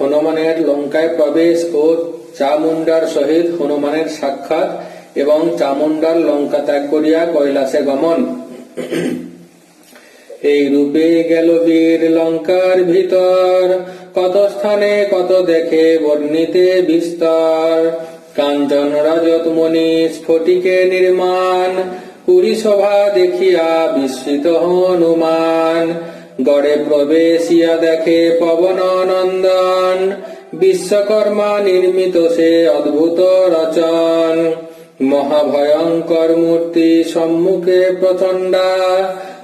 হনুমানের লঙ্কায় প্রবেশ ও চামুন্ডার সহিত হনুমানের সাক্ষাৎ এবং চামুন্ডার লঙ্কা ত্যাগ করিয়া কৈলাসে গমন। এই রূপে গেল বীর লঙ্কার ভিতর। কত স্থানে কত দেখে বর্ণিতে বিস্তার। কাঞ্চন রাজত মণি স্ফটিকে নির্মাণ। পুরী সভা দেখিয়া বিস্মিত হনুমান। গড়ে প্রবেশিয়া দেখে পবন নন্দন। বিশ্বকর্মা নির্মিত সে অদ্ভুত রচন। মহাভয়ঙ্কর মূর্তি সম্মুখে প্রচণ্ডা।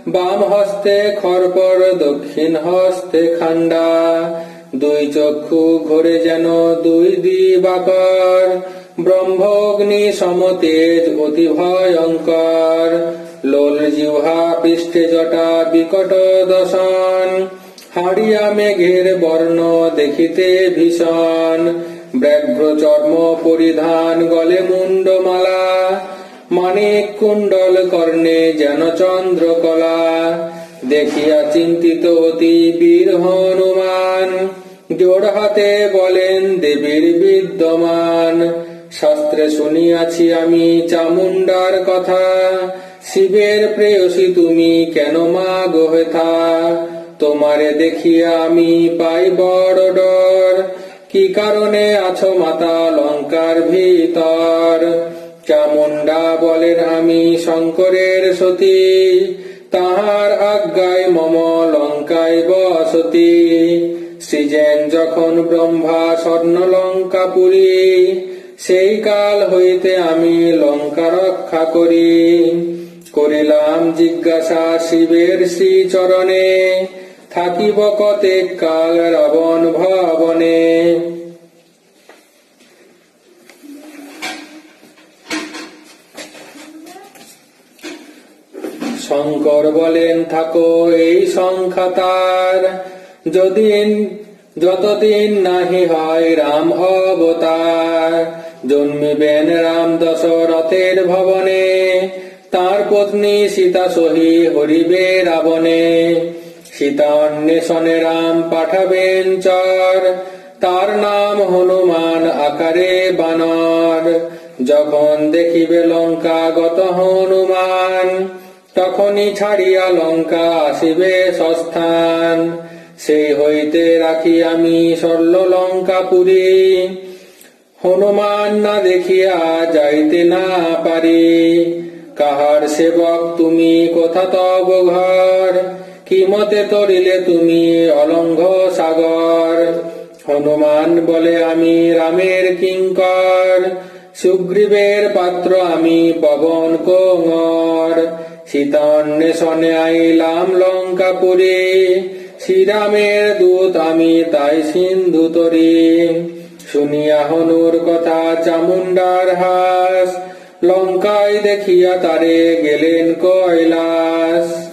বাম হস্তে খরপর দক্ষিণ হস্তে খান্ডা দুই চক্ষু ঘোরে যেন দুই দিবাকর ব্রহ্মগ্নি সমতেজ অতি ভয়ঙ্কর। লোল জিহ্বা পৃষ্ঠে জটা বিকট দশন হাড়িয়া মেঘের বর্ণ দেখিতে ভীষণ। ব্যাঘ্র চর্ম পরিধান গলে মুন্ডমালা মানিক কুণ্ডল কর্ণে যেন চন্দ্রকলা। দেখিয়া চিন্তিত অতি বীর হনুমান। জোড় হাতে বলেন, দেবীর বিদ্যমান। শাস্ত্রে শুনিয়াছি আমি চামুন্ডার কথা। শিবের প্রেয়সী তুমি কেন মা গোহেথা তোমারে দেখিয়া আমি পাই বড় ডর। কি কারণে আছো মাতা লঙ্কার ভিতর? চামুন্ডা বলেন আমি শঙ্করের সতী। তাহার আজ্ঞায় মম লঙ্কায় বসতি। সৃজেন যখন ব্রহ্মা স্বর্ণ লঙ্কা পুরী, সেই কাল হইতে আমি লঙ্কা রক্ষা করি। করিলাম জিজ্ঞাসা শিবের শ্রী চরণে থাকিব কতে কাল রাবণ ভবনে। শঙ্কর বলেন, থাকো, এই সংখ্যা তার। যদিন, যতদিন নাহি হয় রাম অবতার জন্মিবেন রাম দশরথের ভবনে। তার পত্নী সীতা সহি হরিবে রাবণে। সীতা অন্বেষণে রাম পাঠাবেন চর। তার নাম হনুমান আকারে বানর। যখন দেখিবে লঙ্কা গত হনুমান, তখনই ছাড়িয়া লঙ্কা আসিবে সস্থান। সেই হইতে রাখি আমি সরল লঙ্কা পুরী। হনুমান না দেখিয়া যাইতে না পারি। কাহার সেবক তুমি, কোথা তব ঘর। কি মতে তরিলে তুমি, অলঙ্ঘ সাগর? হনুমান বলে আমি রামের কিঙ্কর। সুগ্রীবের পাত্র আমি পবন কোঙর সীতা অন্বেষণে আইলাম লঙ্কাপুরে। শ্রীরামের দূত আমি তাই সিন্ধু তরি। শুনিয়া হনুর কথা চামুন্ডার হাস। লঙ্কায় দেখিয়া তারে গেলেন কৈলাস।